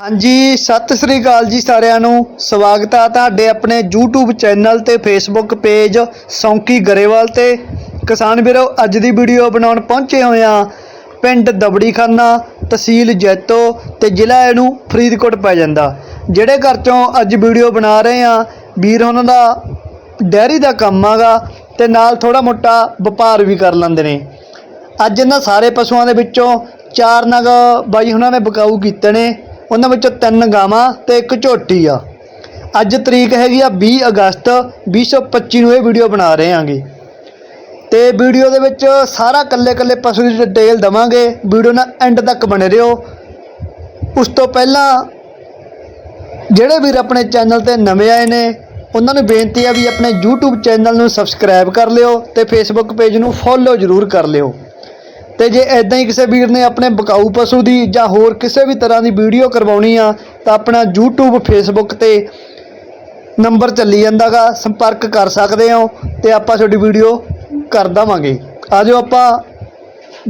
ਹਾਂਜੀ, ਸਤਿ ਸ੍ਰੀ ਅਕਾਲ ਜੀ ਸਾਰਿਆਂ ਨੂੰ। ਸਵਾਗਤ ਆ ਤੁਹਾਡੇ ਆਪਣੇ YouTube ਚੈਨਲ ਤੇ, Facebook ਪੇਜ ਸੌਂਕੀ ਗਰੇਵਾਲ ਤੇ। ਕਿਸਾਨ ਵੀਰੋ, ਅੱਜ ਦੀ ਵੀਡੀਓ ਬਣਾਉਣ ਪਹੁੰਚੇ ਹੋਏ ਆ ਪਿੰਡ ਦਬੜੀਖਾਨਾ, ਤਹਿਸੀਲ ਜੈਤੋ ਤੇ ਜ਼ਿਲ੍ਹਾ ਇਹਨੂੰ ਫਰੀਦਕੋਟ ਪੈ ਜਾਂਦਾ। ਜਿਹੜੇ ਘਰ ਚੋਂ ਅੱਜ ਵੀਡੀਓ ਬਣਾ ਰਹੇ ਆ ਵੀਰ ਉਹਨਾਂ ਦਾ ਡੈਰੀ ਦਾ ਕੰਮ ਆਗਾ ਤੇ ਨਾਲ ਥੋੜਾ ਮੋਟਾ ਵਪਾਰ ਵੀ ਕਰ ਲੈਂਦੇ ਨੇ। ਅੱਜ ਇਹਨਾਂ ਸਾਰੇ ਪਸ਼ੂਆਂ ਦੇ ਵਿੱਚੋਂ ਚਾਰ ਨਗ ਬਾਈ ਉਹਨਾਂ ਨੇ ਬਕਾਊ ਕੀਤੇ ਨੇ। ਉਹਨਾਂ ਵਿੱਚੋਂ ਤਿੰਨ ਗਾਵਾਂ ਤੇ ਇੱਕ ਝੋਟੀ ਆ। ਅੱਜ ਤਰੀਕ ਹੈਗੀ ਆ 20 ਅਗਸਤ 2025 ਨੂੰ ਇਹ ਵੀਡੀਓ ਬਣਾ ਰਹੇ ਆਂਗੇ। ਤੇ ਵੀਡੀਓ ਦੇ ਵਿੱਚ ਸਾਰਾ ਕੱਲੇ ਕੱਲੇ ਪਸ਼ੂ ਦੀ ਡਿਟੇਲ ਦਵਾਂਗੇ। ਵੀਡੀਓ ਨਾਲ ਐਂਡ ਤੱਕ ਬਣੇ ਰਹੋ। ਉਸ ਤੋਂ ਪਹਿਲਾਂ ਜਿਹੜੇ ਵੀਰ ਆਪਣੇ ਚੈਨਲ ਤੇ ਨਵੇਂ ਆਏ ਨੇ, ਉਹਨਾਂ ਨੂੰ ਬੇਨਤੀ ਆ ਵੀ ਆਪਣੇ YouTube ਚੈਨਲ ਨੂੰ ਸਬਸਕ੍ਰਾਈਬ ਕਰ ਲਿਓ ਤੇ Facebook ਪੇਜ ਨੂੰ ਫੋਲੋ ਜ਼ਰੂਰ ਕਰ ਲਿਓ। ਤੇ ਜੇ ਐਦਾਂ ਹੀ ਕਿਸੇ ਵੀਰ ਨੇ ਆਪਣੇ ਬਕਾਊ ਪਸ਼ੂ ਦੀ ਜਾਂ ਹੋਰ ਕਿਸੇ ਵੀ ਤਰ੍ਹਾਂ ਦੀ ਵੀਡੀਓ ਕਰਵਾਉਣੀ ਆ ਤਾਂ ਆਪਣਾ YouTube Facebook ਤੇ ਨੰਬਰ ਚੱਲੀ ਜਾਂਦਾਗਾ ਸੰਪਰਕ ਕਰ ਸਕਦੇ ਹੋ ਤੇ ਆਪਾਂ ਤੁਹਾਡੀ ਵੀਡੀਓ ਕਰ ਦੇਵਾਂਗੇ। ਆਜੋ ਆਪਾਂ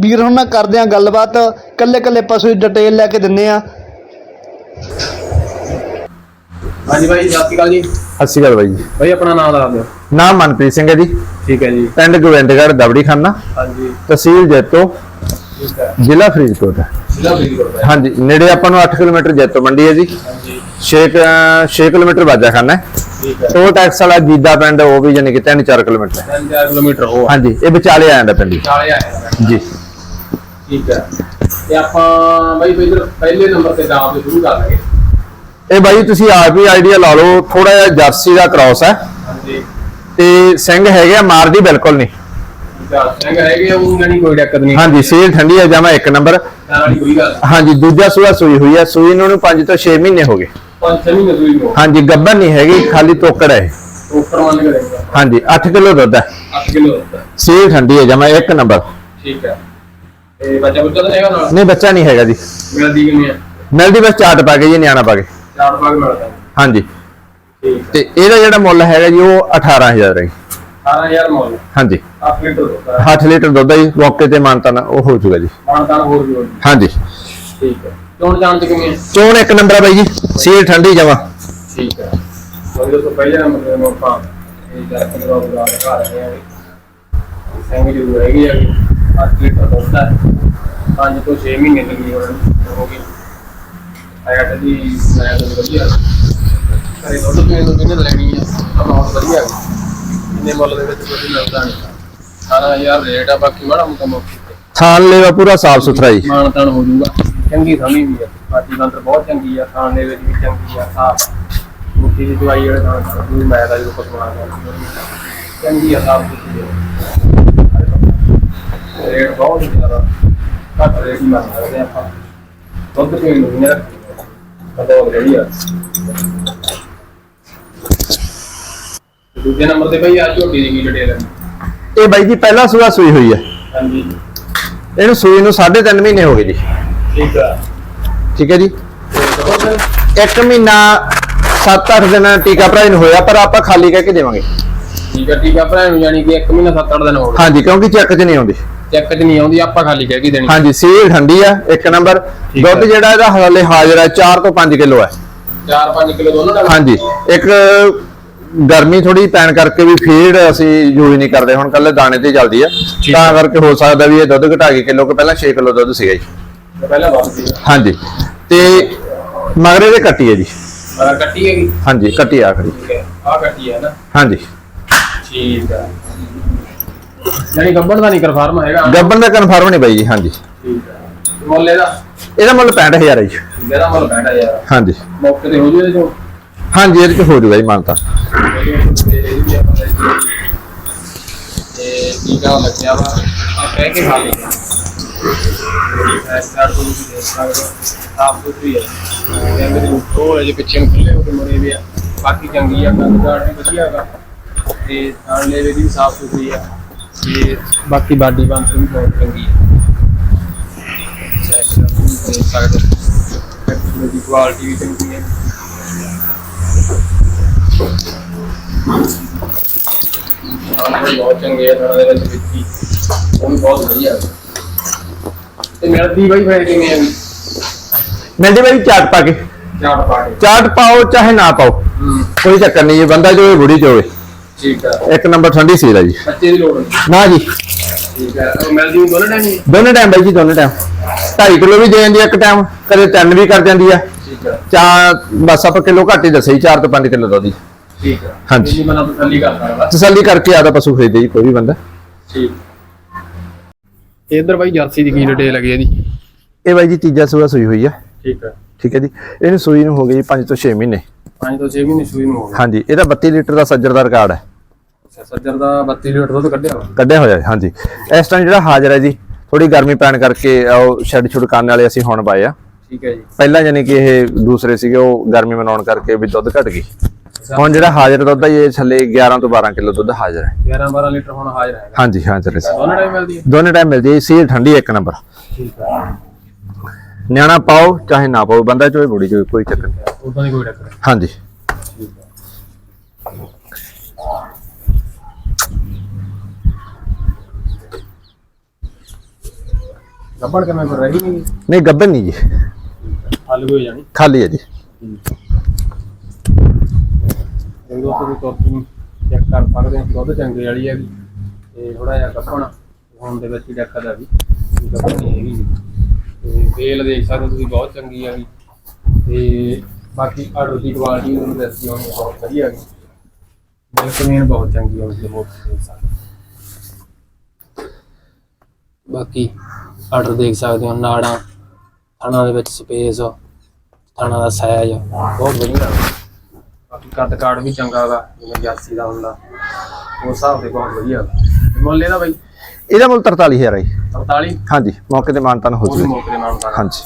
ਵੀਰ ਹੁਣ ਨਾਲ ਕਰਦੇ ਆ ਗੱਲਬਾਤ ਕੱਲੇ ਕੱਲੇ ਪਸ਼ੂ ਦੀ ਡਿਟੇਲ ਲੈ ਕੇ ਦਿੰਨੇ ਆ ਹਾਂਜੀ ਭਾਈ ਸਤਿ ਸ਼੍ਰੀ ਅਕਾਲ ਜੀ। ਸਤਿ ਸ਼੍ਰੀ ਅਕਾਲ ਬਾਈ ਜੀ। ਭਾਈ ਆਪਣਾ ਨਾਮ ਦੱਸ ਦਿਓ। ਨਾਮ ਮਨਪ੍ਰੀਤ ਸਿੰਘ ਹੈ ਜੀ। ਠੀਕ ਹੈ ਜੀ। ਪਿੰਡ ਗੋਬਿੰਦਗੜ੍ਹ ਦਬੜੀ ਖਾਨਾ। ਹਾਂਜੀ। ਤਹਿਸੀਲ ਜੈਤੋ ਜ਼ਿਲ੍ਹਾ ਫਰੀਦਕੋਟ। ਹੈ ਜ਼ਿਲ੍ਹਾ ਫਰੀਦਕੋਟ ਹੈ ਹਾਂਜੀ ਨੇੜੇ ਆਪਾਂ ਨੂੰ 8 ਕਿਲੋਮੀਟਰ ਜੈਤੋ ਮੰਡੀ ਹੈ ਜੀ। ਹਾਂਜੀ। 6 6 ਕਿਲੋਮੀਟਰ ਬਾਜਾ ਖਾਨਾ ਹੈ। ਠੀਕ ਹੈ। ਟੋਲ ਟੈਕਸ ਵਾਲਾ ਜੀਦਾ ਪਿੰਡ ਉਹ ਵੀ ਯਾਨੀ ਕਿ 3-4 ਕਿਲੋਮੀਟਰ ਹੈ। 3-4 ਕਿਲੋਮੀਟਰ ਹੋ ਹਾਂਜੀ ਇਹ ਵਿਚਾਲੇ ਆ ਜਾਂਦਾ ਪਿੰਡ ਜੀ। ਚਾਲੇ ਆਏ ਆ ਜੀ। ਠੀਕ ਹੈ। ਤੇ ਆਪਾਂ ਭਾਈ ਪਹਿਲੇ ਪਹਿਲੇ ਨੰਬਰ ਤੇ ਦਾਮ ਤੋਂ ਸ਼ੁਰੂ ਕਰ ਲਾਂਗੇ ਇਹ ਬਾਈ ਤੁਸੀਂ ਆਪ ਹੀ ਆਈਡੀਆ ਲਾ ਲਓ ਥੋੜਾ ਜਿਹਾ ਜਰਸੀ ਦਾ ਕ੍ਰਾਸ ਹੈ। ਹਾਂਜੀ। ਤੇ ਸਿੰਘ ਹੈਗੇ ਮਾਰਦੀ ਬਿਲਕੁਲ ਨਹੀਂ। ਹੈ ਸਿੰਘ ਹੈਗੇ ਉਹ ਨਹੀਂ ਕੋਈ ਦਿੱਕਤ ਨਹੀਂ। ਹਾਂਜੀ ਸੇਲ ਠੰਡੀ ਹੈ ਜਾਮਾ ਇੱਕ ਨੰਬਰ। ਹਾਂਜੀ ਦੂਜਾ ਸੂਆ ਸੂਈ ਹੋਈ ਹੈ ਸੂਈ ਨੂੰ 5 ਤੋਂ 6 ਮਹੀਨੇ ਹੋ ਗਏ। ਪੰਜ ਛੇ ਮਹੀਨੇ ਦੂਈ ਨੂੰ। ਹਾਂਜੀ ਗੱਬਰ ਨਹੀਂ ਹੈਗੀ ਖਾਲੀ ਤੋਕੜ ਹੈ ਇਹ। ਉੱਪਰ ਮੰਨ ਕੇ ਦੇਖੋ ਹਾਂਜੀ 8 ਕਿਲੋ ਦੁੱਧ ਹੈ 8 ਕਿਲੋ ਹੁੰਦਾ ਸੀਲ ਠੰਡੀ ਹੈ ਜਮਾ ਇੱਕ ਨੰਬਰ। ਠੀਕ ਹੈ ਤੇ ਬੱਚਾ ਬੁੱਚਾ ਤਾਂ ਨਹੀਂ ਹੈਗਾ ਨਾਲ? ਨਹੀਂ ਬੱਚਾ ਨਹੀਂ ਹੈਗਾ ਜੀ। ਮਿਲਦੀ ਕਿੰਨੀ ਹੈ ਮਿਲਦੀ ਬਸ ਚਾਟ ਪਾ ਕੇ ਜੀ ਨਿਆਣਾ ਪਾ ਕੇ। ਚਾਰ ਭਾਗ ਮਿਲਦਾ। ਹਾਂਜੀ। ਤੇ ਇਹਦਾ ਜਿਹੜਾ ਮੁੱਲ ਹੈਗਾ ਜੀ ਉਹ 18000 ਹੈ ਜੀ। 18000 ਮੁੱਲ। ਹਾਂਜੀ। 8 ਲੀਟਰ ਹੁੰਦਾ 8 ਲੀਟਰ ਦੁੱਧ ਹੈ ਜੀ ਮੌਕੇ ਤੇ ਮਾਨਤਾ ਨਾ ਉਹ ਹੋ ਜਾਊਗਾ ਜੀ। ਹਾਂਜੀ। ਠੀਕ ਹੈ। ਚੋਣ ਜਾਣ ਚ ਕਿਵੇਂ? ਹੈ? ਚੋਣ ਇੱਕ ਨੰਬਰ ਹੈ ਬਾਈ ਜੀ ਸੀਲ ਠੰਡੀ ਜਮਾ। ਠੀਕ ਹੈ। ਉਹਦੇ ਤੋਂ ਪਹਿਲੇ ਨੰਬਰ ਤੇ ਮੈਂ ਆਪਾਂ ਇਹ ਕਿਲੋ ਦਾ ਦਿਖਾ ਰਹੇ ਹਾਂ ਸੰਗ ਜੂ ਹੈਗੀ ਆ 8 ਲੀਟਰ ਦੁੱਧ ਹੈ। 5 ਤੋਂ 6 ਮਹੀਨੇ ਦੀ ਹੋ ਗਈ। ਆਇਆ ਤਾਂ ਜੀ ਮੈਂ ਤਾਂ ਵਧੀਆ। ਕਰੇ ਦੁੱਧ ਪੀਣ ਨੂੰ ਕਿਹਨੇ ਲੈਣੀ ਆ? ਅਮਾਉਂਟ ਵਧੀਆ ਹੈ ਇੰਨੇ ਮੁੱਲ ਦੇ ਵਿੱਚ ਕੋਈ ਮਿਲਦਾ ਨਹੀਂ? 18000 ਰੇਟ ਆ ਬਾਕੀ ਮਾੜਾ ਮੋਟਾ ਮੌਕੇ ਤੇ ਥਾਨ ਲੈਵਾ ਪੂਰਾ ਸਾਫ਼ ਸੁਥਰਾ ਜੀ। ਮਾਣ ਤਾਣ ਹੋ ਜਾਊਗਾ ਚੰਗੀ ਸਮੀ ਵੀ ਆ। ਬਾਕੀ ਬੰਦਰ ਬਹੁਤ ਚੰਗੀ ਆ ਖਾਣ ਦੇ ਵਿੱਚ ਵੀ ਚੰਗੀ ਆ ਸਾਫ਼ ਮੁੱਠੀ ਦੀ ਦਵਾਈ ਵਾਲੇ ਨਾਲ ਦੂਰ ਮੈਂ ਦਾ ਜੋ ਕੁਝ ਬਣਾ ਚੰਗੀ ਆ ਸਾਫ਼ ਸੁਥਰੀ ਆ। ਰੇਟ ਬਹੁਤ ਜ਼ਿਆਦਾ। ਘੱਟ ਰੇਟ ਹੀ ਮੰਗ ਸਕਦੇ ਆਪਾਂ। ਦੁੱਧ ਪੀਣ ਨੂੰ ਨਹੀਂ ਰੱਖੀ ਕਦੋਂ ਜਿਹੜੀ ਆ ਤੇ ਦੂਜੇ ਨੰਬਰ ਤੇ ਭਈ ਆ ਝੋਟੀ ਦੀ ਕੀ ਡਿਟੇਲ ਹੈ? ਇਹ ਬਾਈ ਜੀ ਪਹਿਲਾ ਸੂਆ ਸੂਈ ਹੋਈ ਹੈ। ਹਾਂਜੀ। ਇਹਨੂੰ ਸੂਈ ਨੂੰ 3.5 ਮਹੀਨੇ ਹੋ ਗਏ ਜੀ। ਠੀਕ ਆ। ਠੀਕ ਹੈ ਜੀ? ਇੱਕ ਮਹੀਨਾ 7-8 ਦਿਨ ਟੀਕਾ ਭਰਾਈ ਨੂੰ ਹੋਇਆ ਪਰ ਆਪਾਂ ਖਾਲੀ ਕਹਿ ਕੇ ਦੇਵਾਂਗੇ। ਠੀਕ ਆ ਠੀਕ ਆ ਭਰਾ ਨੂੰ ਜਾਨੀ ਕਿ 1 ਮਹੀਨਾ 7-8 ਦਿਨ ਹੋ ਗਏ। ਹਾਂਜੀ ਕਿਉਂਕਿ ਚੈੱਕ 'ਚ ਨਹੀਂ ਆਉਂਦੀ। ਚੈੱਕ 'ਚ ਨਹੀਂ ਆਉਂਦੀ ਆਪਾਂ ਖਾਲੀ ਕਹਿ ਕੇ ਦੇਣੀ। ਹਾਂਜੀ ਸੀਲ ਠੰਡੀ ਆ ਇੱਕ ਨੰਬਰ। ਦੁੱਧ। ਜਿਹੜਾ ਇਹਦਾ ਹਾਲੇ ਹਾਜ਼ਰ ਹੈ 4 ਤੋਂ 5 ਕਿਲੋ ਹੈ। 4-5 ਕਿਲੋ ਦੋਨੋਂ ਦਾ ਹਾਂਜੀ ਇੱਕ ਗਰਮੀ ਥੋੜੀ ਪੈਣ ਕਰਕੇ ਵੀ ਫੀਡ ਅਸੀਂ ਯੂਜ਼ ਨਹੀਂ ਕਰਦੇ ਹੁਣ ਕੱਲੇ ਦਾਣੇ ਤੇ ਚੱਲਦੀ ਆ। ਤਾਂ। ਕਰਕੇ ਹੋ ਸਕਦਾ ਵੀ ਇਹ ਦੁੱਧ ਘਟਾ ਕੇ ਕਿਲੋ ਕਿ ਪਹਿਲਾਂ 6 ਕਿਲੋ ਦੁੱਧ ਸੀਗਾ ਜੀ। ਪਹਿਲਾਂ ਬਾਤ ਸੀ ਹਾਂਜੀ। ਤੇ ਮਗਰੇ ਦੇ ਕੱਟੀ ਹੈ ਜੀ। ਅਗਰ ਕੱਟੀ ਹੈਗੀ ਹਾਂਜੀ ਕੱਟੀ ਆਖਰੀ। ਆ ਕੱਟੀ ਹੈ ਨਾ। ਹਾਂਜੀ। ਠੀਕ ਆ। ਜਾਨੀ ਗੱਬੜ ਦਾ ਨਹੀਂ ਕਨਫਰਮ ਹੈਗਾ। ਗੱਬਨ ਦਾ ਕਨਫਰਮ ਨਹੀਂ ਬਾਈ ਜੀ ਹਾਂਜੀ। ਠੀਕ ਆ। ਮੁੱਲ ਇਹਦਾ? ਇਹਦਾ ਮੁੱਲ 65000 ਹੈ ਜੀ। ਮੇਰਾ ਮੁੱਲ ਬੈਠਾ ਯਾਰ ਹਾਂਜੀ। ਮੌਕੇ ਤੇ ਹੋ ਜੂ ਇਹਦੇ ਚੋਂ? ਹਾਂਜੀ ਇਹਦੇ ਚ ਹੋ ਜੂਗਾ ਜੀ ਮਾਨਤਾ ਤੇ। ਤੇ ਟੀਕਾ ਲੱਗਿਆ ਵਾ। ਕਹਿ ਕੇ ਖਾ ਲਈ ਐਸਾ ਕੋਈ ਵੀ ਦੇਖ ਸਕਦੇ। ਸਾਫ਼ ਸੁਥਰੀ ਹੈ ਤੇ ਮੇਰੇ ਉੱਤੋਂ ਜੇ ਪਿੱਛੇ ਨੂੰ ਖੁੱਲੇ ਹੋ ਮਰੇ ਵੀ ਆ। ਬਾਕੀ ਚੰਗੀ ਆ ਕੰਗਾੜ ਵੀ ਵਧੀਆ ਹੈਗਾ ਤੇ ਥਾਲੇ ਵੀ ਸਾਫ਼ ਸੁਥਰੀ ਆ। ਤੇ ਬਾਕੀ ਬਾਡੀ ਬੰਦ ਵੀ ਬਹੁਤ ਚੰਗੀ ਹੈ ਚੈੱਕ ਕਰ ਸਕਦੇ। ਦੀ ਕੁਆਲਿਟੀ ਵੀ ਚੰਗੀ ਹੈ ਬਹੁਤ ਚੰਗੇ ਆ ਥਾਣਾ ਦੇ ਵਿੱਚ ਵਿੱਚੀ ਉਹ ਵੀ ਬਹੁਤ ਵਧੀਆ ਤੇ ਮਿਲਦੀ ਬਾਈ ਫਿਰ ਕਿਵੇਂ ਆ ਮਿਲਦੀ ਬਾਈ ਚਾਟ ਪਾ ਕੇ। ਚਾਟ ਪਾ ਕੇ ਚਾਟ ਪਾਓ ਚਾਹੇ ਨਾ ਪਾਓ। ਕੋਈ ਚੱਕਰ ਨਹੀਂ ਇਹ ਬੰਦਾ ਜੋ ਬੁੜੀ ਚੋਵੇ ਠੀਕ ਹੈ ਇੱਕ ਨੰਬਰ ਠੰਡੀ ਸੀਲ ਹੈ ਜੀ। ਬੱਚੇ ਦੀ ਲੋੜ ਨਾ ਜੀ। ਠੀਕ ਹੈ ਉਹ ਮਿਲਦੀ ਦੋਨੇ ਟਾਈਮ ਦੋਨੇ ਟਾਈਮ ਬਾਈ ਜੀ, ਦੋਨੇ ਟਾਈਮ 2.5 ਕਿਲੋ ਵੀ ਦੇ ਜਾਂਦੀ ਆ ਇੱਕ ਟਾਈਮ ਕਦੇ ਤਿੰਨ ਵੀ ਕਰ ਜਾਂਦੀ ਆ। ਠੀਕ ਹੈ ਚਾਰ ਬਸ ਆਪਾਂ ਕਿਲੋ ਘੱਟ ਹੀ ਦੱਸੇ 4 ਤੋਂ 5 ਕਿਲੋ ਦੁੱਧ ਦੀ ਠੀਕ ਹੈ ਹਾਂਜੀ। ਜੀ ਮਤਲਬ ਤਸੱਲੀ ਕਰ ਸਕਦਾ ਤਸੱਲੀ ਕਰਕੇ ਆਦਾ ਪਸ਼ੂ ਖਰੀਦੇ ਜੀ ਕੋਈ ਵੀ ਬੰਦਾ। ਠੀਕ। ਇਧਰ ਬਾਈ ਜਰਸੀ ਦੀ ਕੀ ਡਿਟੇਲ ਲੱਗੀ ਇਹਦੀ? ਇਹ ਬਾਈ ਜੀ ਤੀਜਾ ਸੂਆ ਸੂਈ ਹੋਈ ਆ। ਠੀਕ ਹੈ ਠੀਕ ਹੈ ਜੀ। ਇਹਨੂੰ ਸੂਈ ਨੂੰ ਹੋ ਗਈ 5 ਤੋਂ 6 ਮਹੀਨੇ। 5 ਤੋਂ 6 ਮਹੀਨੇ ਸੂਈ ਨੂੰ ਹੋ ਗਿਆ ਹਾਂਜੀ ਇਹਦਾ 32 ਲੀਟਰ ਦਾ ਸੱਜਰ ਦਾ ਰਿਕਾਰਡ ਹੈ। ਅੱਛਾ ਸੱਜਰ ਦਾ 32 ਲੀਟਰ ਦੁੱਧ ਕੱਢਿਆ ਵਾ ਕੱਢਿਆ ਹੋਇਆ ਹੈ, ਹਾਂਜੀ। ਇਸ ਟਾਈਮ ਜਿਹੜਾ ਹਾਜ਼ਰ ਹੈ ਜੀ ਥੋੜੀ ਗਰਮੀ ਪੈਣ ਕਰਕੇ ਉਹ ਛੱਡ ਛੁੱਡ ਕਰਨ ਵਾਲੇ ਅਸੀਂ ਹੁਣ ਪਾਏ ਆ। ਠੀਕ ਹੈ ਜੀ। ਪਹਿਲਾਂ ਯਾਨੀ ਕਿ ਇਹ ਦੂਸਰੇ ਸੀਗੇ ਉਹ ਗਰਮੀ ਮਨਾਉਣ ਕਰਕੇ ਵੀ ਦੁੱਧ ਘਟ ਗਈ। ਹੁਣ ਜਿਹੜਾ ਹਾਜ਼ਰ ਦੁੱਧ ਹੈ ਇਹ ਥੱਲੇ 11 ਤੋਂ 12 ਕਿਲੋ ਦੁੱਧ ਹਾਜ਼ਰ ਹੈ। 11 12 ਲੀਟਰ ਹੁਣ ਹਾਜ਼ਰ ਹੈਗਾ ਹਾਂਜੀ ਹਾਜ਼ਰ ਹੈ। ਦੋਨੇ ਟਾਈਮ ਮਿਲਦੀ ਹੈ? ਦੋਨੇ ਟਾਈਮ ਮਿਲਦੀ ਹੈ ਸੀ ਠੰਡੀ ਇੱਕ ਨੰਬਰ। ਠੀਕ ਹੈ। ਨਿਆਣਾ ਪਾਓ ਚਾਹੇ ਨਾ ਪਾਓ ਬੰਦਾ ਚੋਏ ਬੁੜੀ ਚੋਏ ਕੋਈ ਚੱਕਰ ਨਹੀਂ। ਉਦਾਂ ਦੀ ਕੋਈ ਨਹੀਂ। ਹਾਂਜੀ। ਹੈ ਗੱਬੜ ਕਿਵੇਂ ਕਰ ਰਹੀ ਨਹੀਂ? ਨਹੀਂ ਗੱਬਨ ਨਹੀਂ ਜੀ। ਵੀ ਹੋ ਜਾਣੀ। ਖਾਲੀ ਹੈ ਜੀ। ਜੇ ਦੋਸਤੋ ਦੀ ਤੋਰ ਚੈੱਕ ਕਰ ਸਕਦੇ ਹਾਂ ਦੁੱਧ ਚੰਗੇ ਵਾਲੀ ਹੈਗੀ ਤੇ ਥੋੜਾ ਜਿਹਾ ਗੱਭਣ ਹੁਣ ਦੇ ਵਿੱਚ ਹੀ ਡੱਕਾ ਵੀ ਹੈਗੀ। ਤੇ ਤੇਲ ਦੇਖ ਸਕਦੇ ਹੋ ਤੁਸੀਂ ਬਹੁਤ ਚੰਗੀ ਹੈਗੀ ਤੇ ਬਾਕੀ ਆਰਡਰ ਦੀ ਕੁਆਲਿਟੀ ਤੁਹਾਨੂੰ ਦੱਸਦੀ ਹੋਣੀ ਬਹੁਤ ਵਧੀਆ ਹੈਗੀ ਬਹੁਤ ਚੰਗੀ ਹੈ ਦੇਖ ਸਕਦੇ ਹੋ। ਬਾਕੀ ਆਰਡਰ ਦੇਖ ਸਕਦੇ ਹੋ ਨਾੜਾਂ ਥਣਾ ਦੇ ਵਿੱਚ ਸਪੇਸ ਥਣਾ ਦਾ ਸਾਈਜ਼ ਬਹੁਤ ਵਧੀਆ। ਬਾਕੀ ਕੱਦ ਕਾੜ ਵੀ ਚੰਗਾ ਹੈਗਾ ਜਿਵੇਂ ਜਾਸੀ ਦਾ ਹੁੰਦਾ। ਉਸ ਹਿਸਾਬ ਦੇ ਬਹੁਤ ਵਧੀਆ। ਤੇ ਮੁੱਲ ਇਹਦਾ ਬਾਈ? ਇਹਦਾ ਮੁੱਲ 43000 ਹੈ ਜੀ। 43 ਹਾਂਜੀ ਮੌਕੇ ਤੇ ਮਾਨਤਾਨ ਹੋ ਉਹ ਵੀ ਜੂਗਾ। ਮੌਕੇ ਦੇ ਨਾਲ ਤਾਂ ਹਾਂਜੀ।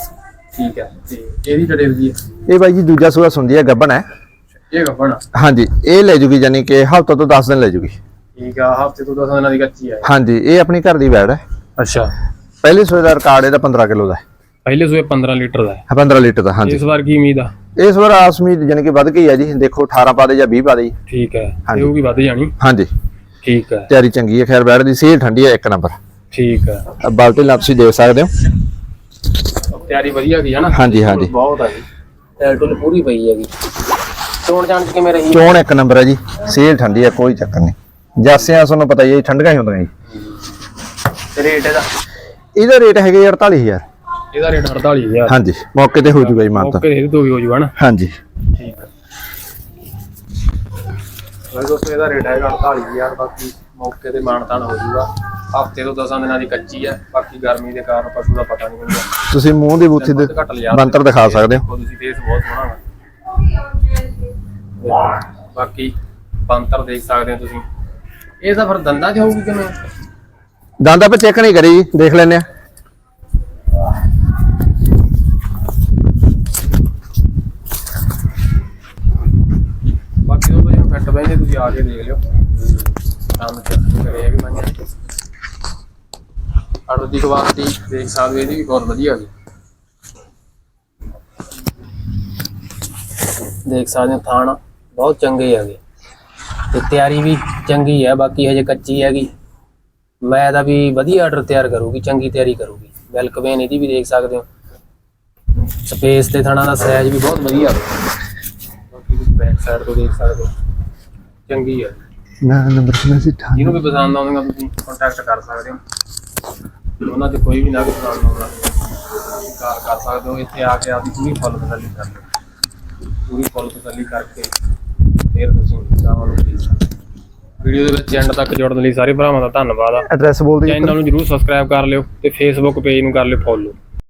ਠੀਕ ਹੈ। ਤੇ ਇਹਦੀ ਡਿਟੇਲ ਹੈ? ਇਹ ਬਾਈ ਜੀ ਦੂਜਾ ਸੂਆ ਸੁੰਦੀ ਹੈ ਗੱਬਨ ਹੈ। ਇਹ ਗੱਬਣ ਹਾਂਜੀ ਇਹ ਲੈ ਜੂਗੀ ਯਾਨੀ ਕਿ ਹਫ਼ਤਾ ਤੋਂ 10 ਦਿਨ ਲੈ ਜੂਗੀ। ਠੀਕ ਆ ਹਫ਼ਤੇ ਤੋਂ 10 ਦਿਨਾਂ ਦੀ ਕੱਚੀ ਹੈ ਹਾਂਜੀ ਇਹ ਆਪਣੀ ਘਰ ਦੀ ਵੈੜ ਹੈ। ਅੱਛਾ। ਪਹਿਲੇ ਸੂਏ ਦਾ ਰਿਕਾਰਡ ਇਹਦਾ 15 ਕਿਲੋ ਦਾ ਹੈ। ਪਹਿਲੇ ਸੂਏ 15 ਲੀਟਰ ਦਾ ਹੈ। ਹਾਂ, 15 ਲੀਟਰ ਦਾ ਹਾਂਜੀ। ਇਸ ਵਾਰ ਕੀ ਉਮੀਦ ਆ? ਇਸ ਵਾਰ ਆਸਮੀ ਯਾਨੀ ਕਿ ਵੱਧ ਗਈ ਹੈ ਜੀ। ਦੇਖੋ 18 ਪਾ ਦੇ ਜਾਂ 20 ਪਾ ਦੇ ਜੀ। ਠੀਕ ਹੈ। ਇਹ ਹੋਊਗੀ ਵੱਧ ਜਾਣੀ? ਹਾਂਜੀ। ਠੀਕ ਹੈ। ਤਿਆਰੀ ਚੰਗੀ ਹੈ। ਖੈਰ ਵੈੜ ਦੀ ਸੇਲ ਠੰਡੀ ਹੈ ਇੱਕ ਨੰਬਰ। ਠੀਕ ਹੈ। ਬਾਲਟੀ ਨਾਲ ਤੁਸੀਂ ਦੇਖ ਸਕਦੇ ਹੋ। ਤਿਆਰੀ ਵਧੀਆ ਗਈ ਹੈ ਨਾ? ਹਾਂਜੀ, ਹਾਂਜੀ। ਬਹੁਤ ਆ ਜੀ। ਟੈਲਟਲ ਪੂਰੀ ਪਈ ਹੈਗੀ। ਚੋਣ ਜਾਣ ਕਿਵੇਂ ਰਹੀ? ਚੋਣ ਇੱਕ ਨੰਬਰ ਹੈ ਜੀ। ਸੇਲ ਠੰਡੀ ਹੈ ਕੋਈ ਚੱਕਰ ਨਹੀਂ। ਜਾਸਿਆਂ ਤੁਹਾਨੂੰ ਪਤਾ ਹੀ ਹੈ ਠੰਡੀਆਂ ਹੀ ਹੁੰਦੀਆਂ ਜੀ। ਰੇਟ ਇਹਦਾ? ਇਹਦਾ ਰੇਟ ਹੈਗਾ ਜੀ 48000 ਇਹਦਾ ਰੇਟ 48000 ਹਾਂਜੀ ਮੌਕੇ ਤੇ ਹੋ ਜੂਗਾ ਜੀ ਮਾਨਤਾ ਇਹਦੇ ਤੋਂ ਵੀ ਹੋ ਜੂਗਾ ਨਾ? ਹਾਂਜੀ। ਠੀਕ ਹੈ। ਵੈਸੇ ਦੋਸਤੋ ਇਹਦਾ ਰੇਟ ਹੈਗਾ 48000 ਬਾਕੀ ਮੌਕੇ ਤੇ ਮਾਨਤਾਨ ਹੋ ਜੂਗਾ। ਹਫ਼ਤੇ ਤੋਂ 10 ਦਿਨਾਂ ਦੀ ਕੱਚੀ ਹੈ ਬਾਕੀ ਗਰਮੀ ਦੇ ਕਾਰਨ ਪਸ਼ੂ ਦਾ ਪਤਾ ਨਹੀਂ ਹੁੰਦਾ ਤੁਸੀਂ ਮੂੰਹ ਦੀ ਬੂਥੀ ਦੇ ਬੰਤਰ ਦਿਖਾ ਸਕਦੇ ਹੋ। ਤੁਸੀਂ ਫੇਸ ਬਹੁਤ ਸੋਹਣਾ ਹੈ ਬਾਕੀ ਬੰਤਰ ਦੇਖ ਸਕਦੇ ਹੋ ਤੁਸੀਂ। ਇਹ ਤਾਂ ਫਿਰ ਦੰਦਾਂ 'ਚ ਹੋਊਗੀ ਕਿਵੇਂ ਦੰਦ ਆਪਾਂ ਚੈੱਕ ਨਹੀਂ ਕਰੀ ਦੇਖ ਲੈਨੇ ਆ ਬਾਕੀ ਉਹ ਜਿਹਨੂੰ ਫਿੱਟ ਬੈਠੇ ਤੁਸੀਂ ਆ ਕੇ ਦੇਖ ਲਿਓ। ਕੰਮ ਚੈੱਕ ਕਰੇ ਹੈਗੀ ਮੰਨ ਦੀ ਕੁਆਲਿਟੀ ਦੇਖ ਸਕਦੇ ਇਹਦੀ ਵੀ ਬਹੁਤ ਵਧੀਆ ਹੈਗੀ ਦੇਖ ਸਕਦੇ ਹੋ ਥਾਣ, ਬਹੁਤ ਚੰਗੇ ਹੈਗੇ। ਤੇ ਤਿਆਰੀ ਵੀ ਚੰਗੀ ਹੈ, ਬਾਕੀ ਹਜੇ ਕੱਚੀ ਹੈਗੀ। ਮੈਂ ਤਾਂ ਵੀ ਵਧੀਆ ਆਰਡਰ ਤਿਆਰ ਕਰੂਗੀ, ਚੰਗੀ ਤਿਆਰੀ ਕਰੂਗੀ। ਮਿਲਕ ਇਹਦੀ ਵੀ ਦੇਖ ਸਕਦੇ ਹੋ। ਸਪੇਸ ਤੇ ਥਾਣਾ ਦਾ ਸਾਈਜ਼ ਵੀ ਬਹੁਤ ਵਧੀਆ। ਬਾਕੀ ਬੈਕ ਸਾਈਡ ਤੋਂ ਦੇਖ ਸਕਦੇ ਹੋ। ਚੰਗੀ ਹੈ ਨਾ ਨੰਬਰ ਕਿੰਨਾ ਸੀ ਜਿਹਨੂੰ ਵੀ ਪਸੰਦ ਆਉਂਦਾ ਤੁਸੀਂ ਕੰਟੈਕਟ ਕਰ ਸਕਦੇ ਹੋ। ਉਹਨਾਂ 'ਚ ਕੋਈ ਵੀ ਨਾ ਪਸੰਦ ਆਉਂਦਾ। ਕਾਰ ਕਰ ਸਕਦੇ ਹੋ ਇੱਥੇ ਆ ਕੇ ਆਪਦੀ ਪੂਰੀ ਫੁੱਲ ਤਸੱਲੀ ਕਰ ਲਓ। ਪੂਰੀ ਫੁੱਲ ਤਸੱਲੀ ਕਰਕੇ ਫਿਰ ਤੁਸੀਂ ਗਾਵਾਂ ਨੂੰ ਖਰੀਦ ਸਕਦੇ ਵੀਡੀਓ ਦੇ ਵਿੱਚ ਐਂਡ ਤੱਕ ਜੁੜਨ ਲਈ ਸਾਰੇ ਭਰਾਵਾਂ ਦਾ ਧੰਨਵਾਦ ਆ। ਐਡਰੈਸ ਬੋਲ ਦਿਓ ਚੈਨਲ ਨੂੰ ਜਰੂਰ ਸਬਸਕ੍ਰਾਈਬ ਕਰ ਲਿਓ ਤੇ ਫੇਸਬੁੱਕ ਪੇਜ ਨੂੰ ਕਰ ਲਿਓ ਫੋਲੋ